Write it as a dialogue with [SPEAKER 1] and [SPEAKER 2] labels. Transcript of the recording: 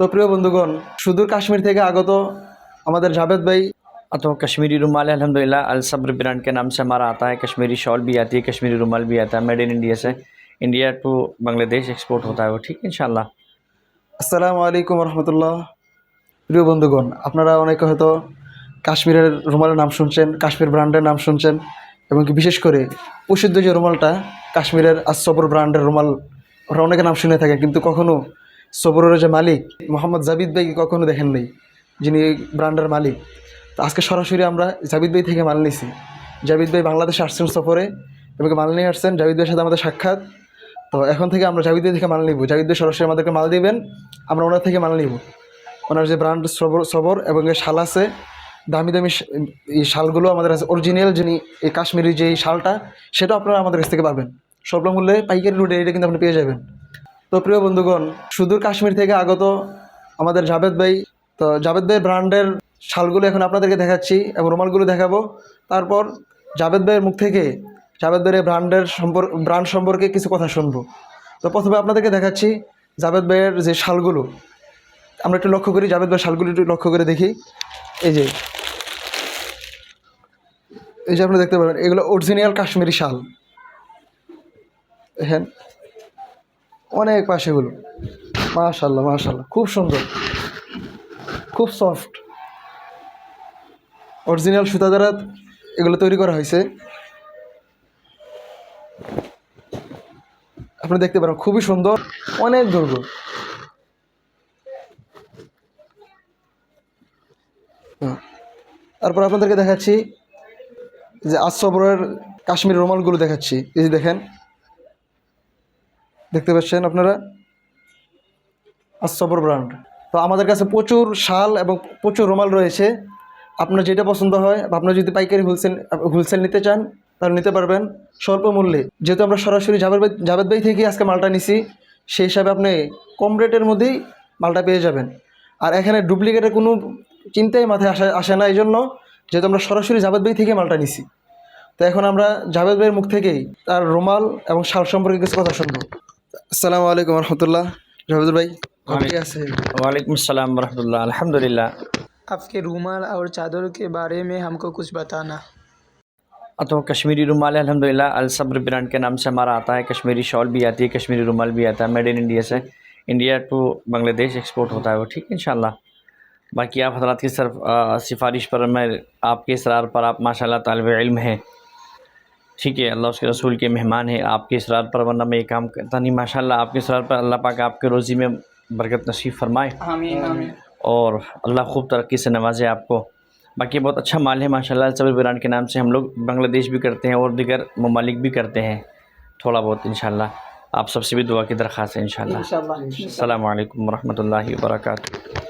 [SPEAKER 1] তো প্রিয় বন্ধুগণ সুদূর কাশ্মীর থেকে আগত আমাদের জাভেদ ভাই
[SPEAKER 2] तो कश्मीरी रुमाल है अल्हम्दुलिल्लाह अल सब्र ब्रांड के नाम से हमारा आता है कश्मीरी शॉल भी आती है कश्मीरी रुमाल भी आता है मेड इन इंडिया से इंडिया टू बांग्लादेश एक्सपोर्ट होता है वो ठीक है इंशाल्लाह
[SPEAKER 1] আসসালামু আলাইকুম রহমতুল্লাহ প্রিয় বন্ধুগণ আপনারা অনেকে হয়তো কাশ্মীরের রুমালের নাম শুনছেন কাশ্মীর ব্র্যান্ডের নাম শুনছেন এবং কি বিশেষ করে প্রসিদ্ধ যে রুমালটা কাশ্মীরের আসবর ব্র্যান্ডের রুমাল ওরা অনেকে নাম শুনে থাকে কিন্তু কখনো সবরের যে মালিক, মোহাম্মদ জাবিদ ভাই কখনো দেখেন নেই, যিনি ব্র্যান্ডের মালিক। তো আজকে সরাসরি আমরা জাবিদ ভাই থেকে মাল নিছি। জাবিদ ভাই বাংলাদেশে আসছেন সফরে এবং মাল নিয়ে আসছেন। জাবিদ ভাইয়ের সাথে আমাদের সাক্ষাৎ। তো এখন থেকে আমরা জাবিদ ভাই থেকে মাল নিব। জাবিদ ভাই সরাসরি আমাদেরকে মাল দিবেন, আমরা ওনার থেকে মাল নিব। ওনার যে ব্র্যান্ড সবর সবর এবং শাল আছে, দামি দামি এই শালগুলো আমাদের কাছে অরিজিনাল যিনি এই কাশ্মীরি যে শালটা, সেটাও আপনারা আমাদের কাছ থেকে পাবেন। স্বল্প মূল্যে পাইকারি রুটে এটা কিন্তু আপনি পেয়ে যাবেন। তো প্রিয় বন্ধুগণ, সুদূর কাশ্মীর থেকে আগত আমাদের জাভেদ ভাই, তো জাভেদ ভাই ব্র্যান্ডের শালগুলো এখন আপনাদেরকে দেখাচ্ছি এবং রুমালগুলো দেখাবো। তারপর জাভেদ ভাইয়ের মুখ থেকে জাভেদ ভাইয়ের ব্র্যান্ডের সম্পর্ক ব্র্যান্ড সম্পর্কে কিছু কথা শুনব। তো প্রথমে আপনাদেরকে দেখাচ্ছি জাভেদ ভাইয়ের যে শালগুলো। আমরা একটু লক্ষ্য করি, জাভেদ ভাই শালগুলো একটু লক্ষ্য করে দেখি। এই যে এই যে আপনি দেখতে পাবেন, এগুলো অরিজিনাল কাশ্মীরি শাল। দেখেন অনেক পাশে এগুলো। মাশাল্লাহ মাশাল্লাহ খুব সুন্দর। খুব সফট অরিজিনাল সুতা দ্বারা এগুলো তৈরি করা হয়েছে। আপনি দেখতে পারেন, খুবই সুন্দর, অনেক দৈর্ঘ্য তারপর আপনাদেরকে দেখাচ্ছি যে আসবরের কাশ্মীর রুমালগুলো দেখাচ্ছি। এই দেখেন দেখতে পাচ্ছেন আপনারা? আসবর ব্র্যান্ড তো আমাদের কাছে প্রচুর শাল এবং প্রচুর রুমাল রয়েছে। আপনার যেটা পছন্দ হয় আপনার যদি পাইকারি হোলসেল হোলসেল নিতে চান, তাহলে নিতে পারবেন স্বল্প মূল্যে। যেহেতু আমরা সরাসরি জাভেদ ভাই জাভেদ ভাই থেকে আজকে মালটা নিছি, সেই হিসাবে আপনি কম রেটের মধ্যেই মালটা পেয়ে যাবেন। আর এখানে ডুপ্লিকেটের কোনো চিন্তাই মাথায় আসা, আসে না, এই জন্য যেহেতু আমরা সরাসরি জাভেদ ভাই থেকে মালটা নিছি। তো এখন আমরা জাভেদ ভাইয়ের মুখ থেকেই তার রুমাল এবং শাল সম্পর্কে কিছু কথা শুনব। আসসালামু আলাইকুম রহমতুল্লাহ জাভেদ ভাই আপনি আছে
[SPEAKER 2] वालेकुम अस्सलाम वरहमतुल्लाह अल्हम्दुलिल्लाह
[SPEAKER 3] आपके रूमाल और चादरों के बारे में हमको कुछ बताना
[SPEAKER 2] तो कश्मीरी रुमाल है अल्हम्दुलिल्लाह अल सब्र ब्रांड के नाम से हमारा आता है कश्मीरी शॉल भी आती है कश्मीरी रुमाल भी आता है मेड इन इंडिया से इंडिया टू बांग्लादेश एक्सपोर्ट होता है वो ठीक है इंशाल्लाह बाकी आप हजरात की सिर्फ अ, सिफारिश पर मैं आपके इसरार पर आप माशाल्लाह तालब इल्म हैं ٹھیک ہے اللہ اس کے رسول کے مہمان ہیں آپ کے اسرار پر ورنہ میں یہ کام کرتا نہیں ماشاء اللہ آپ کے اسرار پر اللہ پاک آپ کے
[SPEAKER 3] روزی میں
[SPEAKER 2] برکت نصیب فرمائے۔ آمین آمین۔ اور اللہ خوب ترقی سے نوازے آپ کو۔ باقی بہت اچھا مال ہے ماشاء اللہ صبر بران کے نام سے ہم لوگ بنگلہ دیش بھی کرتے ہیں اور دیگر ممالک بھی کرتے ہیں۔ تھوڑا بہت انشاءاللہ
[SPEAKER 3] آپ
[SPEAKER 2] سب سے بھی دعا کی درخواست ہے انشاءاللہ۔ السلام علیکم ورحمۃ اللہ وبرکاتہ۔